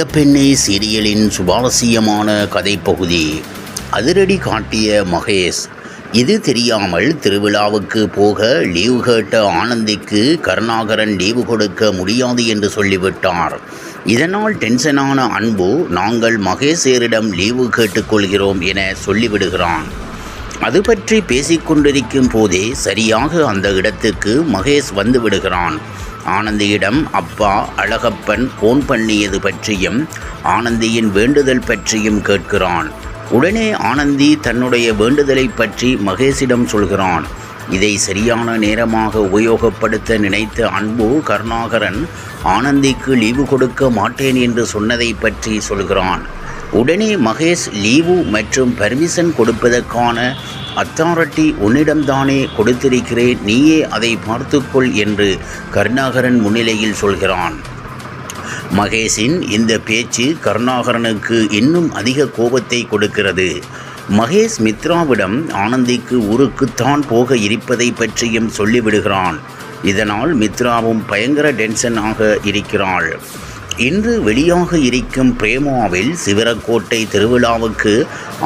சிங்கப்பெண்ணை சீரியலின் சுவாரஸ்யமான கதைப்பகுதி. அதிரடி காட்டிய மகேஷ் இது தெரியாமல் திருவிழாவுக்கு போக லீவு கேட்ட ஆனந்திக்கு கருணாகரன் லீவு கொடுக்க முடியாது என்று சொல்லிவிட்டார். இதனால் டென்ஷனான அன்பு நாங்கள் மகேஷேரிடம் லீவு கேட்டுக்கொள்கிறோம் என சொல்லிவிடுகிறான். அது பற்றி பேசிக்கொண்டிருக்கும் போதே சரியாக அந்த இடத்துக்கு மகேஷ் வந்து விடுகிறான் ஆனந்தியிடம் அப்பா அழகப்பன் ஃபோன் பண்ணியது பற்றியும் ஆனந்தியின் வேண்டுதல் பற்றியும் கேட்கிறான். உடனே ஆனந்தி தன்னுடைய வேண்டுதலை பற்றி மகேஷிடம் சொல்கிறான். இதை சரியான நேரமாக உபயோகப்படுத்த நினைத்த அன்பு கருணாகரன் ஆனந்திக்கு லீவு கொடுக்க மாட்டேன் என்று சொன்னதை பற்றி சொல்கிறான். உடனே மகேஷ் லீவு மற்றும் பர்மிஷன் கொடுப்பதற்கான அத்தாரிட்டி உன்னிடம்தானே கொடுத்திருக்கிறேன். நீயே அதை பார்த்துக்கொள் என்று கருணாகரன் முன்னிலையில் சொல்கிறான். மகேஷின் இந்த பேச்சு கருணாகரனுக்கு இன்னும் அதிக கோபத்தை கொடுக்கிறது. மகேஷ் மித்ராவிடம் ஆனந்திக்கு ஊருக்குத்தான் போக இருப்பதை பற்றியும் சொல்லிவிடுகிறான். இதனால் மித்ராவும் பயங்கர டென்ஷனாக இருக்கிறாள். இன்று வெளியாக இருக்கும் பிரேமாவில் சிவரக்கோட்டை திருவிழாவுக்கு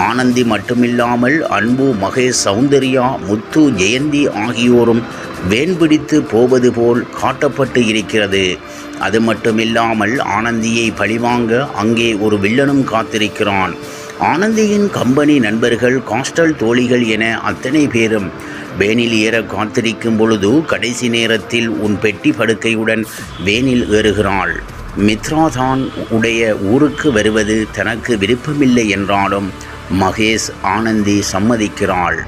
ஆனந்தி மட்டுமில்லாமல் அன்பு மகேஷ் சௌந்தர்யா முத்து ஜெயந்தி ஆகியோரும் வேண்பிடித்து போவது போல் காட்டப்பட்டு இருக்கிறது. அது மட்டுமில்லாமல் ஆனந்தியை பழிவாங்க அங்கே ஒரு வில்லனும் காத்திருக்கிறான். ஆனந்தியின் கம்பெனி நண்பர்கள் காஸ்டல் தோழிகள் என அத்தனை பேரும் வேனில் ஏற காத்திருக்கும் பொழுது கடைசி நேரத்தில் உன் பெட்டி படுக்கையுடன் வேனில் ஏறுகிறாள். மித்ராதான் உடைய ஊருக்கு வருவது தனக்கு விருப்பமில்லை என்றாலும் மகேஷ் ஆனந்தி சம்மதிக்கிறாள்.